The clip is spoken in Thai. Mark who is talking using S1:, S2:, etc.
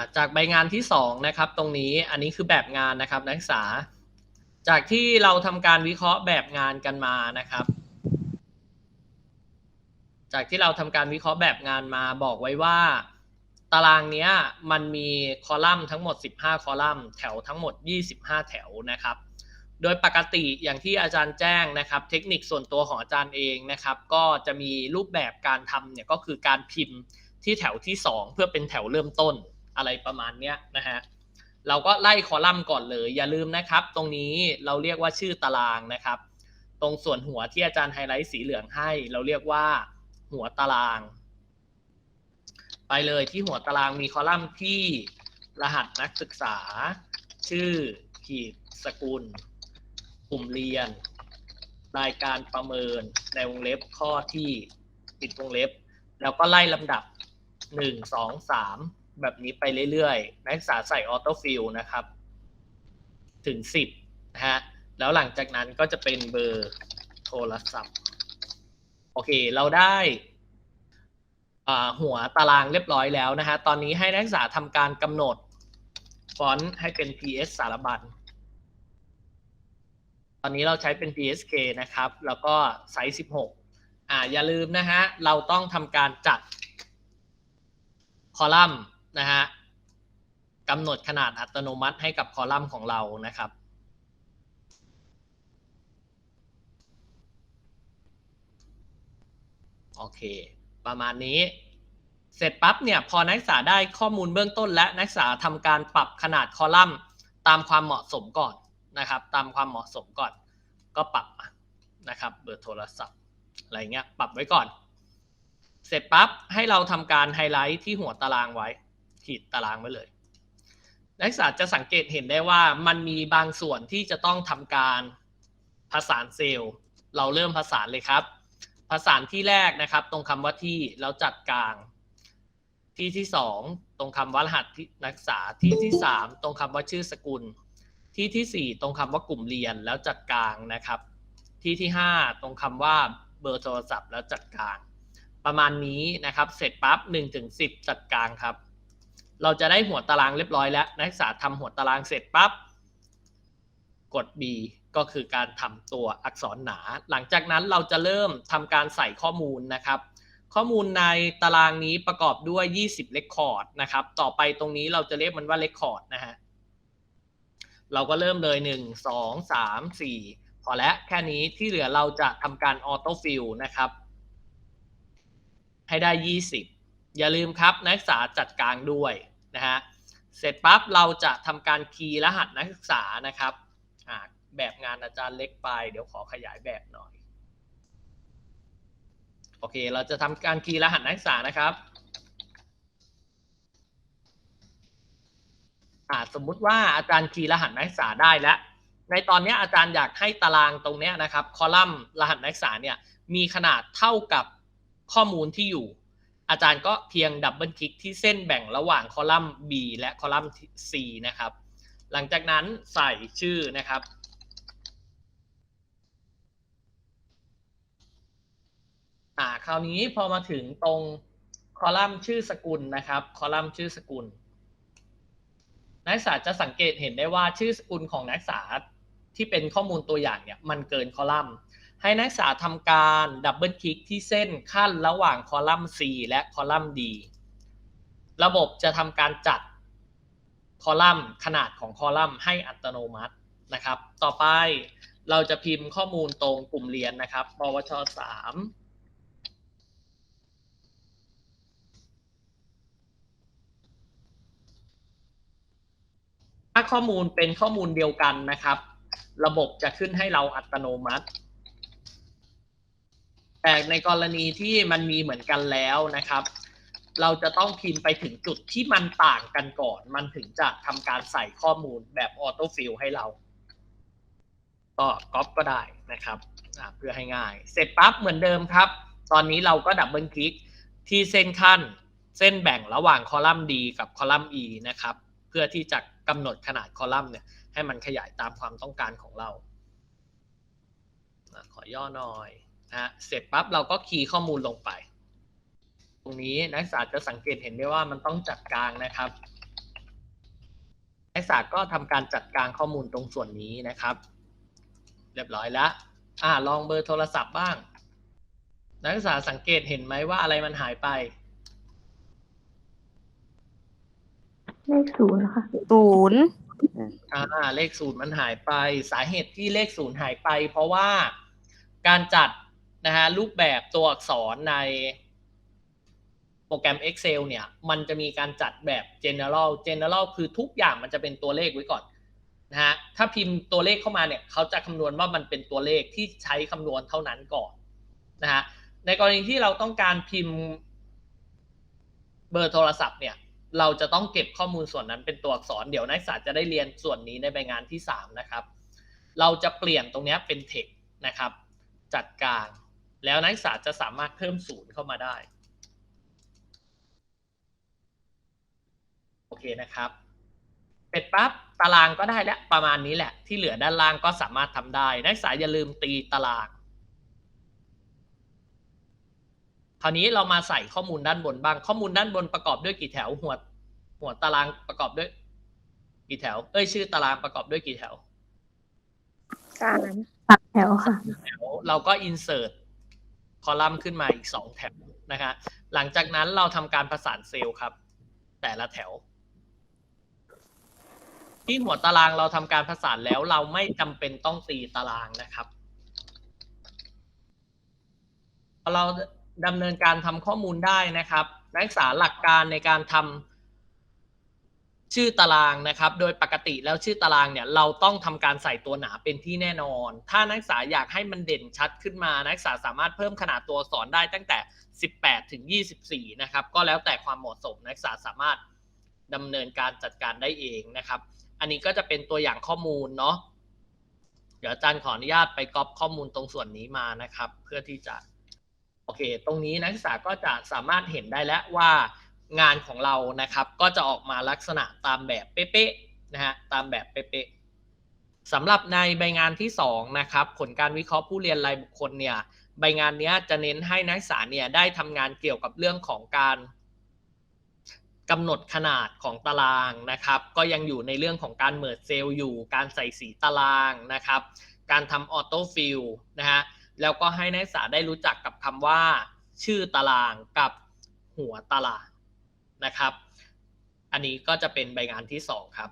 S1: าจากใบงานที่สองนะครับตรงนี้อันนี้คือแบบงานนะครับนักศึกษา จากที่เราทำการวิเคราะห์แบบงานกันมานะครับ จากที่เราทำการวิเคราะห์แบบงานมาบอกไว้ว่า ตารางนี้มันมีคอลัมน์ทั้งหมด 15 คอลัมน์ แถวทั้งหมด 25 แถวนะครับ โดยปกติอย่างที่อาจารย์แจ้งนะครับ เทคนิคส่วนตัวของอาจารย์เองนะครับ ก็จะมีรูปแบบการทำเนี่ยก็คือการพิมพ์ ที่แถวที่ 2 เพื่อเป็นแถวเริ่มต้นอะไรประมาณเนี้ยนะฮะเราก็ไล่คอลัมน์ก่อนเลย อย่าลืมนะครับ ตรงนี้เราเรียกว่าชื่อตารางนะครับ ตรงส่วนหัวที่อาจารย์ไฮไลท์สีเหลืองให้ เราเรียกว่าหัวตาราง ไปเลยที่หัวตารางมีคอลัมน์ที่รหัสนักศึกษา ชื่อขีดสกุล กลุ่มเรียน รายการประเมินในวงเล็บข้อที่ปิดวงเล็บ แล้วก็ไล่ลำดับ 1 2 3แบบนี้ไปเรื่อยๆ นักศึกษาใส่ออโต้ฟิลนะครับ ถึง10นะฮะ แล้วหลังจากนั้นก็จะเป็นเบอร์โทรศัพท์ โอเค เราได้อ่าหัวตารางเรียบร้อยแล้วนะฮะ ตอนนี้ให้นักศึกษาทำการกำหนดฟอนต์ให้เป็น PS สารบัญ ตอนนี้เราใช้เป็น PSK นะครับ แล้วก็ไซส์ 16 อ่า อย่าลืมนะฮะ เราต้องทำการจัด คอลัมน์นะฮะกำหนดขนาดอัตโนมัติให้กับคอลัมน์ของเรานะครับ โอเค ประมาณนี้ เสร็จปั๊บเนี่ยพอนักศึกษาได้ข้อมูลเบื้องต้น และนักศึกษาทำการปรับขนาดคอลัมน์ตามความเหมาะสมก่อนนะครับ ตามความเหมาะสมก่อน ก็ปรับนะครับ เบอร์โทรศัพท์อะไรเงี้ย ปรับไว้ก่อน เสร็จปั๊บให้เราทำการไฮไลท์ที่หัวตารางไว้ ขีดตารางไว้เลย นักศึกษาจะสังเกตเห็นได้ว่ามันมีบางส่วนที่จะต้องทำการผสานเซลล์ เราเริ่มผสานเลยครับ ผสานที่แรกนะครับ ตรงคำว่าที่แล้วจัดกลาง ที่ที่สองตรงคำว่ารหัสที่นักศึกษาที่ที่สามตรงคำว่าชื่อสกุล ที่ที่สี่ตรงคำว่ากลุ่มเรียนแล้วจัดกลางนะครับ ที่ที่ห้าตรงคำว่าเบอร์โทรศัพท์แล้วจัดกลาง ประมาณนี้นะครับ เสร็จปั๊บหนึ่งถึงสิบจัดกลางครับ เราจะได้หัวตารางเรียบร้อยแล้ว นักศึกษาทำหัวตารางเสร็จปั๊บกด B ก็คือการทำตัวอักษรหนา หลังจากนั้นเราจะเริ่มทำการใส่ข้อมูลนะครับ ข้อมูลในตารางนี้ประกอบด้วย 20เลคคอร์ดนะครับ ต่อไปตรงนี้เราจะเรียกมันว่าเลคคอร์ดนะฮะเราก็เริ่มเลย 1 2 3 4 พอแล้วแค่นี้ที่เหลือเราจะทำการออโต้ฟิลนะครับ ให้ได้ 20 อย่าลืมครับนักศึกษาจัดกลางด้วยนะฮะเสร็จปั๊บเราจะทำการคีย์รหัสนักศึกษานะครับแบบงานอาจารย์เล็กไป เดี๋ยวขอขยายแบบหน่อยโอเค เราจะทำการคีย์รหัสนักศึกษานะครับอ่าสมมุติว่าอาจารย์คีย์รหัสนักศึกษาได้แล้ว ในตอนนี้อาจารย์อยากให้ตารางตรงนี้นะครับ คอลัมน์รหัสนักศึกษาเนี่ยมีขนาดเท่ากับ ข้อมูลที่อยู่ อาจารย์ก็เพียงดับเบิลคลิกที่เส้นแบ่งระหว่างคอลัมน์ B และคอลัมน์ C นะครับ หลังจากนั้นใส่ชื่อนะครับ อ่าคราวนี้พอมาถึงตรงคอลัมน์ชื่อสกุลนะครับ คอลัมน์ชื่อสกุล นักศึกษาจะสังเกตเห็นได้ว่าชื่อสกุลของนักศึกษาที่เป็นข้อมูลตัวอย่างเนี่ยมันเกินคอลัมน์ ให้นักศึกษาทำการดับเบิลคลิกที่เส้นขั้นระหว่างคอลัมน์ C และคอลัมน์ D ระบบจะทำการจัดคอลัมน์ขนาดของคอลัมน์ให้อัตโนมัตินะครับ ต่อไปเราจะพิมพ์ข้อมูลตรงกลุ่มเรียนนะครับ ปวช 3ถ้าข้อมูลเป็นข้อมูลเดียวกันนะครับ ระบบจะขึ้นให้เราอัตโนมัติ แต่ในกรณีที่มันมีเหมือนกันแล้วนะครับ เราจะต้องพิมพ์ไปถึงจุดที่มันต่างกันก่อน มันถึงจะทำการใส่ข้อมูลแบบออโต้ฟิลให้เรา ก็ก๊อปก็ได้นะครับเพื่อให้ง่าย เสร็จปั๊บเหมือนเดิมครับ ตอนนี้เราก็ดับเบิลคลิกที่เส้นขั้น เส้นแบ่งระหว่างคอลัมน์ D กับคอลัมน์ E นะครับ เพื่อที่จะกำหนดขนาดคอลัมน์เนี่ยให้มันขยายตามความต้องการของเรา ขอย่อหน่อย นะเสร็จปั๊บเราก็คีย์ข้อมูลลงไป ตรงนี้นักศึกษาจะสังเกตเห็นได้ว่ามันต้องจัดกลางนะครับ นักศึกษาก็ทำการจัดกลางข้อมูลตรงส่วนนี้นะครับ เรียบร้อยแล้วอ่าลองเบอร์โทรศัพท์บ้าง นักศึกษาสังเกตเห็นไหมว่าอะไรมันหายไป
S2: เลขศูนย์ค่ะ
S3: ศูนย์
S1: อ่าเลขศูนย์มันหายไป สาเหตุที่เลขศูนย์หายไป เพราะว่าการจัด นะฮะรูปแบบตัวอักษรในโปรแกรม Excel เนี่ย มันจะมีการจัดแบบ general general คือทุกอย่างมันจะเป็นตัวเลขไว้ก่อนนะฮะถ้าพิมพ์ตัวเลขเข้ามาเนี่ยเขาจะคำนวณว่ามันเป็นตัวเลขที่ใช้คำนวณเท่านั้นก่อนนะฮะในกรณีที่เราต้องการพิมพ์เบอร์โทรศัพท์เนี่ย เราจะต้องเก็บข้อมูลส่วนนั้นเป็นตัวอักษรเดี๋ยวนักศึกษาจะได้เรียนส่วนนี้ในใบงานที่ 3 นะครับ เราจะเปลี่ยนตรงนี้เป็น text นะครับ จัดการ แล้วนักศึกษาจะสามารถเพิ่มศูนย์เข้ามาได้ โอเคนะครับ เสร็จปั๊บตารางก็ได้แล้วประมาณนี้แหละ ที่เหลือด้านล่างก็สามารถทำได้ นักศึกษาอย่าลืมตีตาราง คราวนี้เรามาใส่ข้อมูลด้านบนบ้าง ข้อมูลด้านบนประกอบด้วยกี่แถวหัวหัวตารางประกอบด้วย กี่แถว เอ้ยชื่อตารางประกอบด้วยกี่แถว
S3: สาม
S2: สามแถวค่ะ
S1: แถวเราก็ insert คอลัมน์ขึ้นมาอีกสองแถวนะฮะหลังจากนั้นเราทำการประสานเซลล์ครับ แต่ละแถว ที่หัวตารางเราทำการประสานแล้วเราไม่จำเป็นต้องตีตารางนะครับพอเราดำเนินการทำข้อมูลได้นะครับ นักศึกษาหลักการในการทำ ชื่อตารางนะครับ โดยปกติแล้วชื่อตารางเนี่ยเราต้องทำการใส่ตัวหนาเป็นที่แน่นอน ถ้านักศึกษาอยากให้มันเด่นชัดขึ้นมา นักศึกษาสามารถเพิ่มขนาดตัวอักษรได้ตั้งแต่ 18 ถึง 24 นะครับ ก็แล้วแต่ความเหมาะสมนักศึกษาสามารถดำเนินการจัดการได้เองนะครับ อันนี้ก็จะเป็นตัวอย่างข้อมูลเนาะ เดี๋ยวอาจารย์ขออนุญาตไปก๊อปข้อมูลตรงส่วนนี้มานะครับ เพื่อที่จะ โอเค ตรงนี้นักศึกษาก็จะสามารถเห็นได้แล้วว่า งานของเรานะครับ ก็จะออกมาลักษณะตามแบบเป๊ะๆนะฮะตามแบบเป๊ะๆสำหรับในใบงานที่2นะครับผลการวิเคราะห์ผู้เรียนรายบุคคลเนี่ยใบงานนี้จะเน้นให้นักศึกษาเนี่ยได้ทำงานเกี่ยวกับเรื่องของการกำหนดขนาดของตารางนะครับ ก็ยังอยู่ในเรื่องของการเมิร์เซลล์อยู่ การใส่สีตารางนะครับ การทำออโต้ฟิลนะฮะแล้วก็ให้นักศึกษาได้รู้จักกับคำว่า ชื่อตารางกับหัวตาราง นะครับ อันนี้ก็จะเป็นใบงานที่ 2 ครับ